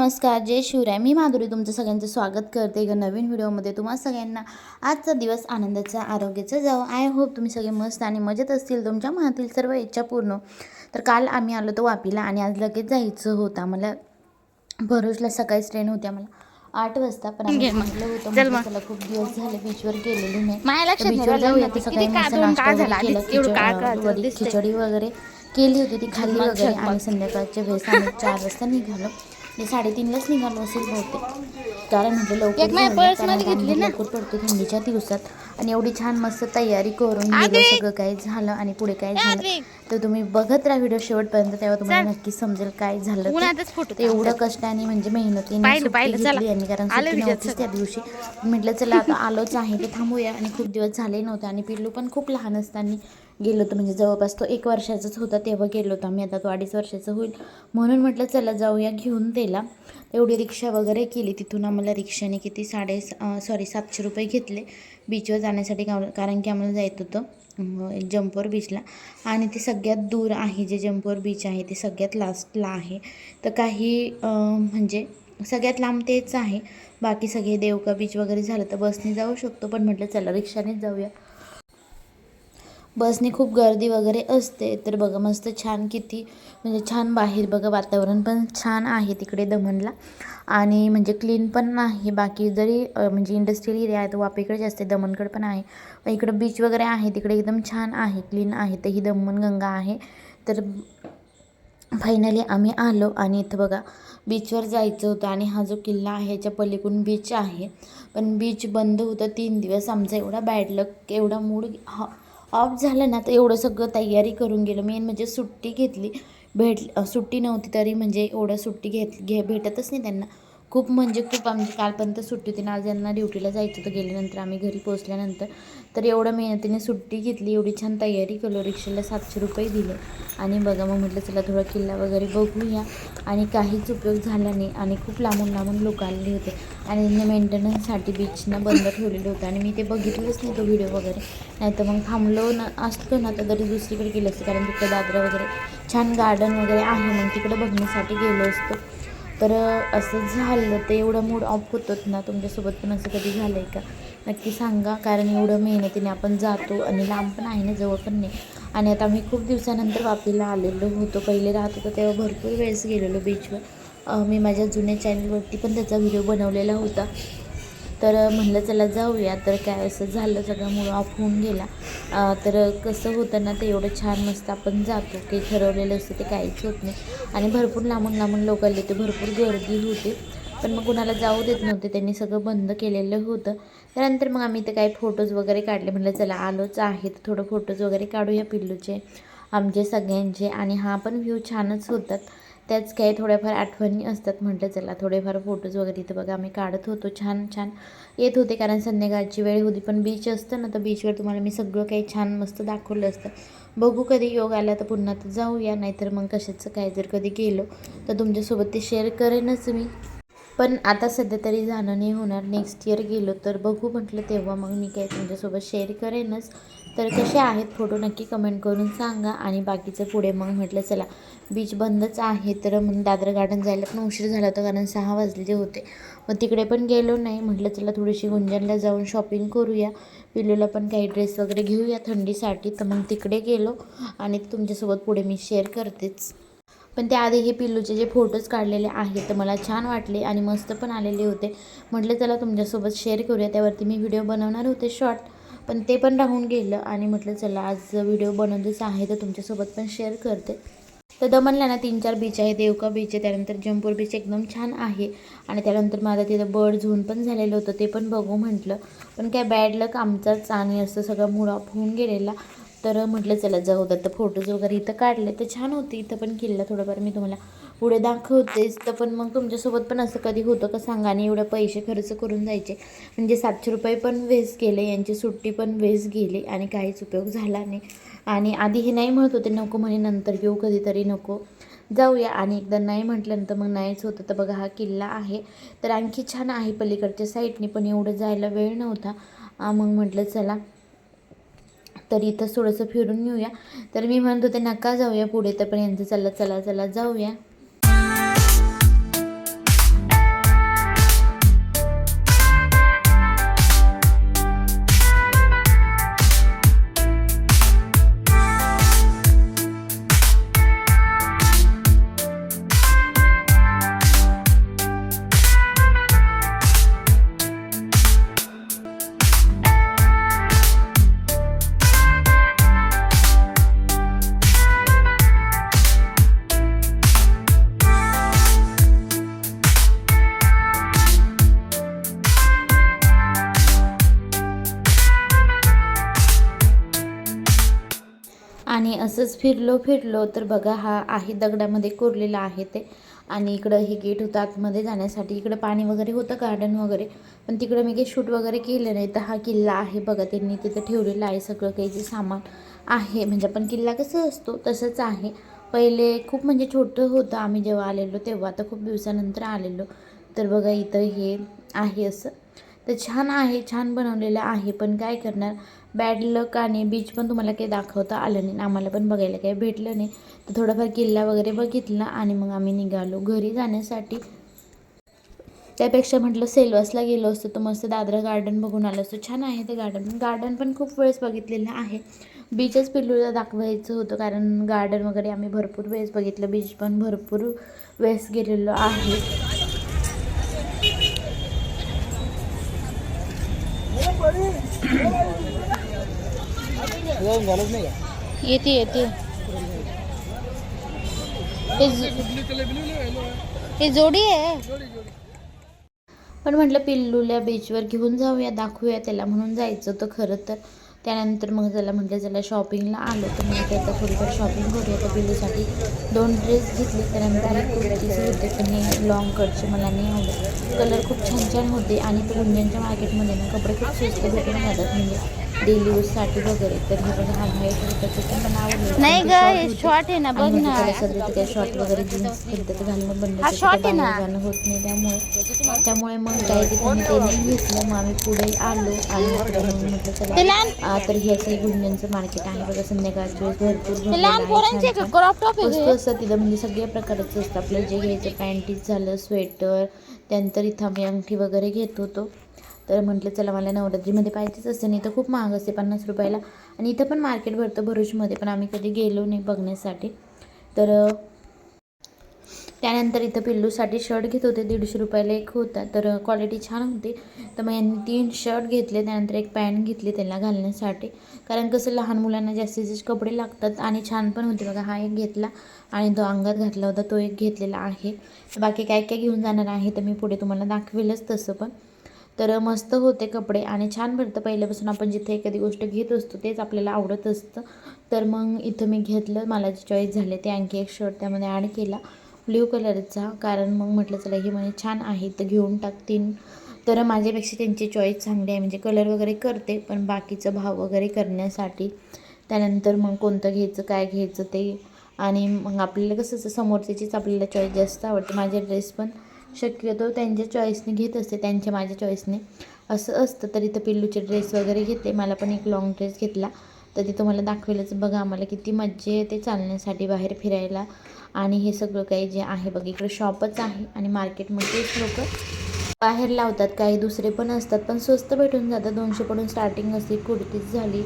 नमस्कार जय शिवराय. मी माधुरी तुमचं सगळ्यांचं स्वागत करते एका नवीन व्हिडिओमध्ये. तुम्हा सगळ्यांना आजचा दिवस आनंदाचा आरोग्याचा जावं. आय होप तुम्ही सगळे मस्त आणि मजेत असतील. तुमच्या मनातील सर्व इच्छा पूर्ण तर काल आम्ही आलो तो वापीला आणि आज लगेच जायचं होतं. आम्हाला भरूचला सकाळीच ट्रेन होती आम्हाला आठ वाजता पण म्हटलं होतं म्हटलं चला खूप दिवस झाले बीचवर गेलेलो नाही. बीचवर जाऊया. तर सकाळी मस्त नाश्ता केला खिचडी वगैरे केली होती ती खाल्ली वगैरे. आणि संध्याकाळच्या वेळेस आम्ही चार वाजता निघालो. म्हणजे साडेतीनलाच निघालो असेल बहुतेक. कारण म्हटलं लवकर. लवकर पडतो थंडीच्या दिवसात. आणि एवढी छान मस्त तयारी करून गेलो! सगळं काय झालं आणि पुढे काय झालं! तर तुम्ही बघत राहा व्हिडिओ शेवटपर्यंत तेव्हा तुम्हाला नक्की समजेल काय झालं एवढं कष्टाने म्हणजे मेहनतीने. घेतली कारण नव्हतीच त्या दिवशी. म्हटलं चला आता आलोच आहे ते थांबूया. आणि खूप दिवस झाले नव्हते आणि पिल्लू पण खूप लहान असताना गेलो होतो म्हणजे जवळपास तो एक वर्षाचाच होता तेव्हा गेलो होतो आम्ही. आता तो अडीच वर्षाचा होईल. म्हणून म्हटलं चला जाऊया घेऊन त्याला. एवढी रिक्षा वगैरे केली. तिथून आम्हाला रिक्षाने किती साडे सॉरी सातशे रुपये घेतले. बीचवर जाण्यासाठी कारण की आम्हाला जायचं होतं जम्पोर बीचला आणि ते सगळ्यात दूर आहे जे जम्पोर बीच आहे ते सगळ्यात लास्टला आहे. तर काही म्हणजे सगळ्यात लांब तेच आहे. बाकी सगळे देवका बीच वगैरे झालं तर बसने जाऊ शकतो. पण म्हटलं चला रिक्षानेच जाऊया. बसने खूप गर्दी वगैरे असते तर बघा मस्त छान किती म्हणजे छान बाहेर बघा वातावरण पण छान आहे तिकडे दमणला आणि म्हणजे क्लीन पण नाही बाकी जरी म्हणजे इंडस्ट्रियल एरिया आहे तर वापेकडे जास्त आहे दमणकडे पण आहे. पण इकडं बीच वगैरे आहे तिकडे एकदम छान आहे क्लीन आहे तर ही दमणगंगा आहे. तर फायनली आम्ही आलो आणि इथं बघा बीचवर जायचं होतं आणि हा जो किल्ला आहे याच्या पलीकडून बीच आहे. पण बीच बंद होतं तीन दिवस आमचा एवढा बॅड लक एवढा मूड ऑफ झालं ना तर एवढं सगळं तयारी करून गेलो. मेन म्हणजे सुट्टी घेतली. भेट सुट्टी नव्हती तरी म्हणजे एवढं सुट्टी घेत घे भेटतच नाही त्यांना. खूप म्हणजे खूप आमची कालपर्यंत सुट्टी होती ना आज यांना ड्युटीला जायचं होतं. गेल्यानंतर आम्ही घरी पोहोचल्यानंतर तर एवढ्या मेहनतीने सुट्टी घेतली एवढी छान तयारी केलो रिक्षाला सातशे रुपये दिले. आणि बघा मग म्हटलं चला थोडा किल्ला वगैरे बघूया. आणि काहीच उपयोग झाला नाही आणि खूप लांबून लांबून लोक आलेले होते. आणि त्यांनी मेंटेनन्ससाठी बीचनं बंद ठेवलेलं होतं. आणि मी ते बघितलंच नाही तो व्हिडिओ वगैरे. नाही तर मग थांबलो ना असतो ना तर तरी दुसरीकडे गेलं असतं. कारण तिकडे दादरा वगैरे छान गार्डन वगैरे आहे मग तिकडे बघण्यासाठी गेलो असतो. तर असं झालं ते एवढं मूड ऑफ होतात ना तुमच्यासोबत पण असं कधी झालं आहे का? नक्की सांगा कारण एवढं मेहनतीने आपण जातो आणि लांब पण आहे ना जवळ पण नाही. आणि आता आम्ही खूप दिवसानंतर वापीला आलेलो होतो. पहिले राहत होतो तेव्हा भरपूर वेळेस गेलेलो बीचवर मी माझ्या जुन्या चॅनलवरती पण त्याचा व्हिडिओ बनवलेला होता. तर म्हणलं चला जाऊया. तर काय असं झालं सगळं मूड ऑफ होऊन गेला. तर कसं होतं ना ते एवढं छान मस्त आपण जातो. काही ठरवलेलं असतं ते काहीच होत नाही. आणि भरपूर लांबून लांबून लोक आले होते भरपूर गर्दी होती. पण मग कुणाला जाऊ देत नव्हते त्यांनी सगळं बंद केलेलं होतं. त्यानंतर मग आम्ही ते काही फोटोज वगैरे काढले. म्हटलं चला आलोच आहे. तर थोडं फोटोज वगैरे काढूया पिल्लूचे आमचे सगळ्यांचे. आणि हा पण व्ह्यू छानच होतात त्याच काही थोड्याफार आठवणी असतात म्हटलं चला थोडेफार फोटोज वगैरे इथं बघा आम्ही काढत होतो. छान छान येत होते कारण संध्याकाळची वेळ होती पण बीच असतं ना तर बीचवर तुम्हाला मी सगळं काही छान मस्त दाखवलं असतं. बघू कधी योग आला तर पुन्हा तर जाऊया नाहीतर मग कशाचं काय जर कधी गेलो तर तुमच्यासोबत ते शेअर करेनच मी. पण आता सध्या तरी जाणं नाही होणार. नेक्स्ट इयर गेलो तर बघू म्हटलं तेव्हा मग मी काय तुमच्यासोबत शेअर करेनच. तर कसे आहेत फोटो नक्की कमेंट करून सांगा आणि बाकीचं पुढे मग म्हटलं चला बीच बंदच आहे तर मग दादर गार्डन जायला पण उशीर झाला होता कारण सहा वाजले होते. मग तिकडे पण गेलो नाही. म्हटलं चला थोडीशी गुंजनला जाऊन शॉपिंग करूया. पिलूला पण काही ड्रेस वगैरे घेऊया थंडीसाठी. तर मग तिकडे गेलो आणि तुमच्यासोबत पुढे मी शेअर करतेच. पण त्याआधी हे पिल्लूचे जे फोटोज काढलेले आहेत तर मला छान वाटले आणि मस्त पण आलेले होते. म्हटलं चला तुमच्यासोबत शेअर करूया. त्यावरती मी व्हिडिओ बनवणार होते शॉर्ट पण ते पण राहून गेलं आणि म्हटलं चला आज व्हिडिओ बनवतेच आहे तर तुमच्यासोबत पण शेअर करते. तर दमनला ना तीन चार बीच आहे देवका बीच आहे त्यानंतर जमपूर बीच एकदम छान आहे आणि त्यानंतर माझं तिथं बर्ड झोन पण झालेलं होतं ते पण बघू म्हटलं. पण काय बॅड लक आमचाच आणि असं सगळं मूड ऑफ होऊन गेलेला. तर म्हटलं चला जाऊ तर फोटोज वगैरे इथं काढले. तर छान होते. इथं पण किल्ला थोडंफार मी तुम्हाला पुढे दाखवतेच तर पण मग तुमच्यासोबत पण असं कधी होतं का सांगा? आणि एवढे पैसे खर्च करून जायचे. म्हणजे सातशे रुपये पण वेस्ट गेले यांची सुट्टी पण वेस्ट गेली. आणि काहीच उपयोग झाला नाही. आणि आधी हे नाही म्हणत होते नको म्हणे नंतर येऊ. कधीतरी नको. जाऊया. आणि एकदा नाही म्हटल्यानंतर मग नाहीच होतं. तर बघा हा किल्ला आहे. तर आणखी छान आहे पलीकडच्या साईडने पण एवढं जायला वेळ नव्हता. मग म्हटलं चला. तर इथं थोडंसं फिरून येऊया. तर मी म्हणत होते नका जाऊया पुढे तर पण यांचं चला चला चला जाऊया. आणि असंच फिरलो फिरलो. तर बघा हा आहे दगडामध्ये कोरलेला आहे ते. आणि इकडं हे गेट होतं. आतमध्ये जाण्यासाठी इकडं पाणी वगैरे होतं गार्डन वगैरे. पण तिकडं मी काही शूट वगैरे केलं नाही. तर हा किल्ला आहे बघा. त्यांनी तिथं ठेवलेलं आहे सगळं काही जे सामान आहे. म्हणजे आपण किल्ला कसं असतो तसंच आहे. पहिले खूप म्हणजे छोटं होतं. आम्ही जेव्हा आलेलो तेव्हा. आता खूप दिवसानंतर आलेलो. तर बघा इथं हे आहे असं. तर छान आहे छान बनवलेलं आहे. पण काय करणार? बॅड लक आणि बीच पण तुम्हाला काही दाखवता आलं नाही. आम्हाला पण बघायला काही भेटलं नाही. तर थोडंफार किल्ला वगैरे बघितला आणि मग आम्ही निघालो घरी जाण्यासाठी. त्यापेक्षा म्हटलं सेलवासला गेलो असतो तर मस्त दादरा गार्डन बघून आलो असतो. छान आहे ते गार्डन गार्डन पण खूप वेळेस बघितलेलं आहे. बीचच पिल्लूला दाखवायचं होतं कारण गार्डन वगैरे आम्ही भरपूर वेळेस बघितलं. बीच पण भरपूर वेळेस गेलेलो आहे झालंच नाही का येते येते. हे जोडी आहे. पण म्हटलं पिल्लूला बीचवर घेऊन जाऊया दाखवूया त्याला म्हणून जायचं होतं खरं तर. त्यानंतर मग त्याला म्हटलं त्याला शॉपिंगला आलो तर मग त्याचा थोडीफार शॉपिंग करूया त्या बिलूसाठी. दोन ड्रेस घेतले त्यानंतर एक कुर्तीचे होते पण हे लॉंग कटचे मला नाही आवडत. कलर खूप छान छान होते आणि ते गुंजनच्या मार्केटमध्ये ना कपडे खूप स्वस्त भेटून जातात म्हणजे डेली यूजसाठी वगैरे. तर हे बघा हा व्हाईट होता ते पण मला आवडलं नाही ग हे. शॉर्ट आहे ना बघ ना. त्याला सध्या तर काही शॉर्ट वगैरे जीन्स पद्धत घालणं बंद हा short आहे ना. जाणं होत नाही. त्यामुळे त्यामुळे मग काय ते नाही घेतलं. मग आम्ही पुढे आलो आणि मग म्हटलं ते चला लहान आ, तर हे असं गुंजनचं मार्केट आहे. बघा संध्याकाळच्या वेळेस भरपूर ते भरलेलं लहान आहे, पोरांचे छान छान. क्रॉप टॉप वस्तू आहे असतात तिथं. म्हणजे सगळ्या प्रकारचं असतं. आपल्याला जे घ्यायचं पॅन्टीज झालं स्वेटर त्यानंतर इथं आम्ही अंगठी वगैरे घेत होतो. तर म्हटलं चला मला नवरात्रीमध्ये पाहिजेच असते नाही तर खूप महाग असते पन्नास रुपयाला. आणि इथं पण मार्केट भरतं भरूचमध्ये पण आम्ही कधी गेलो नाही बघण्यासाठी. तर त्यानंतर इथं पिल्लूसाठी शर्ट घेत होते दीडशे रुपयाला एक होता. तर क्वालिटी छान होती. तर मग यांनी तीन शर्ट घेतले त्यानंतर एक पॅन्ट घेतली त्यांना घालण्यासाठी. कारण कसं लहान मुलांना जास्तीत जास्त कपडे लागतात आणि छान पण होते. बघा हा एक घेतला आणि तो अंगात घातला होता तो एक घेतलेला आहे. बाकी काय काय घेऊन जाणार आहे तर मी पुढे तुम्हाला दाखवेलच तसं पण. तर मस्त होते कपडे आणि छान भरतं पहिल्यापासून आपण जिथे एखादी गोष्ट घेत असतो तेच आपल्याला आवडत असतं. तर मग इथं मी घेतलं मला जे चॉईस झाले ते आणखी एक शर्ट त्यामध्ये ॲड केला. ब्ल्यू कलरचा कारण मग म्हटलं चला हे म्हणजे छान आहे तर घेऊन टाकतील तर माझ्यापेक्षा त्यांची चॉईस चांगली आहे. म्हणजे कलर वगैरे करते पण बाकीचं भाव वगैरे करण्यासाठी. त्यानंतर मग कोणतं घ्यायचं काय घ्यायचं ते. आणि मग आपल्याला कसं समोरच्याचीच आपल्याला चॉईस जास्त आवडते. माझे ड्रेस पण शक्यतो त्यांच्या चॉईसने घेत असते त्यांच्या माझ्या चॉईसने असं असतं तर इथं पिल्लूचे ड्रेस वगैरे घेतले मला पण एक लॉंग ड्रेस घेतला. तर ते तुम्हाला दाखवेलच. बघा आम्हाला किती मज्जा येते चालण्यासाठी बाहेर फिरायला. आणि हे सगळं काही जे आहे बघ इकडे शॉपच आहे आणि मार्केटमध्येच लोक बाहेर लावतात. काही दुसरे पण असतात. पण स्वस्त भेटून जातात. दोनशेकडून स्टार्टिंग असते. कुर्तीच झाली.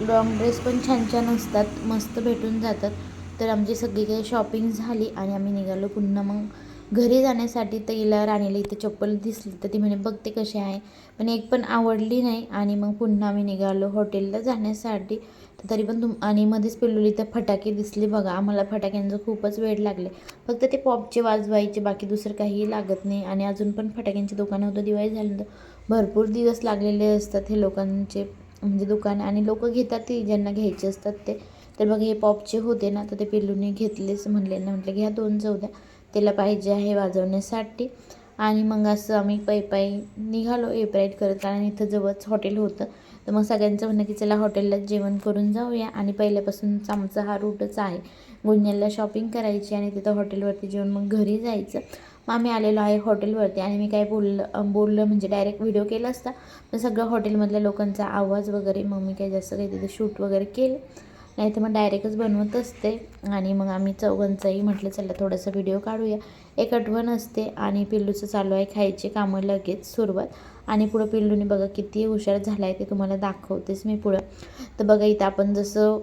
लॉंग ड्रेस पण छान छान असतात. मस्त भेटून जातात. तर आमची सगळी काही शॉपिंग झाली आणि आम्ही निघालो पुन्हा मग घरी जाण्यासाठी तर हिला राणीला इथं चप्पल दिसली तर ती म्हणे बघते कशी आहे. पण एक पण आवडली नाही आणि मग पुन्हा आम्ही निघालो हॉटेलला जाण्यासाठी. तर तरी पण तुम आणि मध्येच पिल्लूली तर फटाके दिसले बघा. आम्हाला फटाक्यांचं खूपच वेळ लागले. फक्त ते पॉपचे वाजवायचे बाकी दुसरं काहीही लागत नाही. आणि अजून पण फटाक्यांची दुकानं होतं दिवाळी झाल्यानंतर भरपूर दिवस लागलेले असतात हे लोकांचे म्हणजे दुकानं. आणि लोक घेतात ते ज्यांना घ्यायचे असतात ते. तर बघा हे पॉपचे होते ना तर ते पिल्लूने घेतलेच म्हणले ना म्हटलं घ्या दोन चौदा त्याला पाहिजे आहे वाजवण्यासाठी. आणि मग असं आम्ही पायी पायी निघालो एपराईट करत. कारण इथं जवळच हॉटेल होतं. तर मग सगळ्यांचं म्हणणं की चला हॉटेलला जेवण करून जाऊया. आणि पहिल्यापासूनच आमचा हा रूटच आहे. गुंजनला शॉपिंग करायची आणि तिथं हॉटेलवरती जेवण मग घरी जायचं. मग आम्ही आलेलो आहे हॉटेलवरती आणि मी काय बोललं बोललं म्हणजे डायरेक्ट व्हिडिओ केला असता. पण सगळं हॉटेलमधल्या लोकांचा आवाज वगैरे मग मी काय जास्त काही तिथं शूट वगैरे केलं. नाही तर मग डायरेक्टच बनवत असते. आणि मग आम्ही चौघांचाही म्हटलं चला थोडासा व्हिडिओ काढूया. एक आठवण असते आणि पिल्लूचं चालू आहे खायचे कामं लगेच सुरुवात. आणि पुढं पिल्लूने बघा किती हुशार झाला आहे ते तुम्हाला दाखवतेच मी पुढं. तर बघा इथं आपण जसं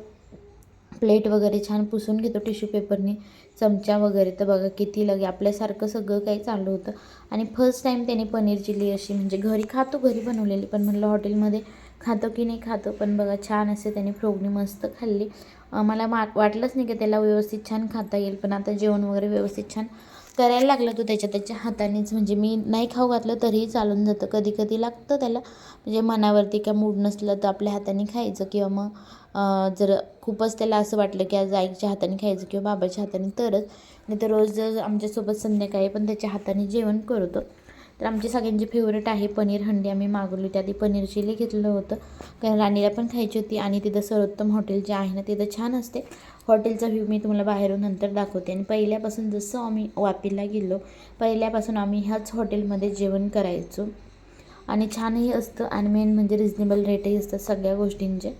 प्लेट वगैरे छान पुसून घेतो टिश्यू पेपरने चमचा वगैरे तर बघा किती लगे आपल्यासारखं सगळं काही चालू होतं. आणि फर्स्ट टाईम त्याने पनीर चिली अशी म्हणजे घरी खातो घरी बनवलेली पण म्हणलं हॉटेलमध्ये खातो की नाही खातो पण बघा छान असे त्याने फ्रोगणी मस्त खाल्ली. मला मा वाटलंच नाही की त्याला व्यवस्थित छान खाता येईल पण आता जेवण वगैरे व्यवस्थित छान करायला लागला तो त्याच्या त्याच्या हातानेच. म्हणजे मी नाही खाऊ घातलं तरीही चालून जातं. कधी कधी लागतं त्याला. म्हणजे मनावरती काय मूड नसलं तर आपल्या हाताने खायचं किंवा मग जर खूपच त्याला असं वाटलं की आज आईच्या हाताने खायचं किंवा बाबाच्या हाताने तरच. नाही तर रोज जर आमच्यासोबत संध्याकाळी पण त्याच्या हाताने जेवण करतो. तर आमची सगळ्यांची फेवरेट आहे पनीर हंडी. आम्ही मागवली त्या आधी पनीर चिली घेतलं होतं. कारण राणीला पण खायची होती आणि तिथं सर्वोत्तम हॉटेल जे आहे ना तिथं छान असते. हॉटेलचा व्ह्यू मी तुम्हाला बाहेरून नंतर दाखवते. आणि पहिल्यापासून जसं आम्ही वापीला गेलो पहिल्यापासून आम्ही ह्याच हॉटेलमध्ये जेवण करायचो. आणि छानही असतं आणि मेन म्हणजे रिजनेबल रेटही असतात सगळ्या गोष्टींचे.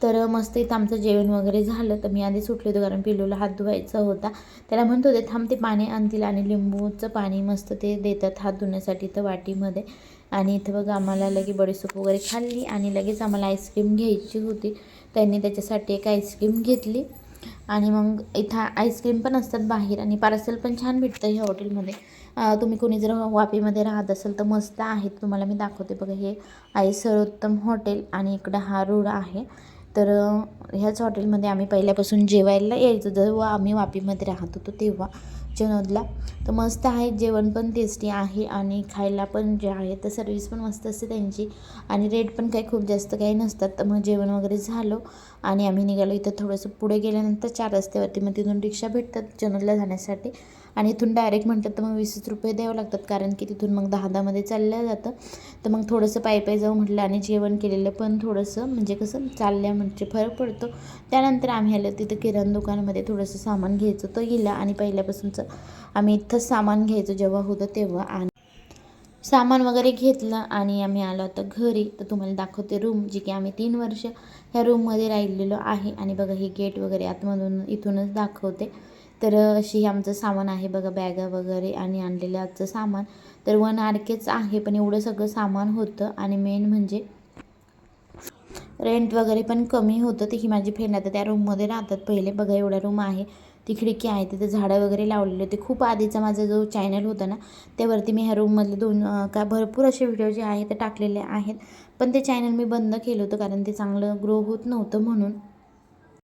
तर मस्त इथं आमचं जेवण वगैरे झालं. तर मी आधी सुटले होते कारण पिलूला हात धुवायचा होता. त्याला म्हणत होते थांब ते पाणी आणतील आणि लिंबूचं पाणी मस्त ते देतात हात धुण्यासाठी तर वाटीमध्ये. आणि इथं बघा आम्हाला लगे बडीसूप वगैरे खाल्ली आणि लगेच आम्हाला आईस्क्रीम घ्यायची होती. त्यांनी त्याच्यासाठी एक आईस्क्रीम घेतली. आणि मग इथं आईस्क्रीम पण असतात बाहेर आणि पार्सल पण छान भेटतं ह्या हॉटेलमध्ये. तुम्ही कोणी जर वापीमध्ये राहत असेल तर मस्त आहेत तुम्हाला मी दाखवते बघा हे आई सर्वोत्तम हॉटेल आणि इकडं हा रोड आहे. तर ह्याच हॉटेलमध्ये आम्ही पहिल्यापासून जेवायला यायचो. जेव्हा आम्ही वापीमध्ये राहत होतो तेव्हा जनोदला. तर मस्त आहे जेवण पण टेस्टी आहे आणि खायला पण जे आहे तर सर्विस पण मस्त असते त्यांची. आणि रेट पण काही खूप जास्त काही नसतात. तर मग जेवण वगैरे झालं. आणि आम्ही निघालो इथं थोडंसं पुढे गेल्यानंतर चार रस्त्यावरती. मग तिथून रिक्षा भेटतात जनरलला जाण्यासाठी. आणि इथून डायरेक्ट म्हटलं तर मग वीस रुपये द्यावं लागतात. कारण की तिथून मग दहा दहामध्ये चालल्या जातं. तर मग थोडंसं पायी पायी जाऊ म्हटलं आणि जेवण केलेलं पण थोडंसं म्हणजे कसं चालल्या म्हणजे फरक पडतो. त्यानंतर आम्ही आलो तिथं किराणा दुकानामध्ये थोडंसं सामान घ्यायचं तो गेला. आणि पहिल्यापासूनचं आम्ही इथंच सामान घ्यायचो जेव्हा होतं तेव्हा. आणि सामान वगैरे घेतलं आणि आम्ही आलो आता घरी. तर तुम्हाला दाखवते रूम जी की आम्ही तीन वर्ष ह्या रूममध्ये राहिलेलो आहे. आणि बघा हे गेट वगैरे आतमधून इथूनच दाखवते. तर अशी हे आमचं सामान आहे बघा बॅगा वगैरे आणि आणलेलं आजचं सामान. तर वन आर केच आहे पण एवढं सगळं सामान होतं. आणि मेन म्हणजे रेंट वगैरे पण कमी होतं. ते ही माझी फ्रेंड आता त्या रूममध्ये राहतात. पहिले बघा एवढा रूम आहे. ती खिडकी आहे तिथे झाडं वगैरे लावलेले होते. खूप आधीचा माझा जो चॅनल होता ना त्यावरती मी ह्या रूममधले दोन का भरपूर असे व्हिडिओ जे आहे ते टाकलेले आहेत. पण ते चॅनल मी बंद केलं होतं कारण ते चांगलं ग्रो होत नव्हतं म्हणून.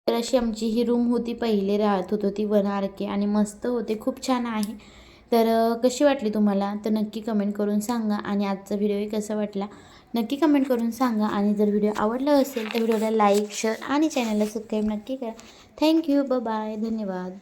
तर अशी आमची ही रूम होती पहिले राहत होतो ती वन आर के आणि मस्त होते खूप छान आहे. तर कशी वाटली तुम्हाला? तर नक्की कमेंट करून सांगा आणि आजचा व्हिडिओही कसा वाटला? नक्की कमेंट करून सांगा आणि जर व्हिडिओ आवडला असेल तर व्हिडिओला लाईक शेअर आणि चॅनलला सबस्क्राईब नक्की करा. थँक्यू बाय धन्यवाद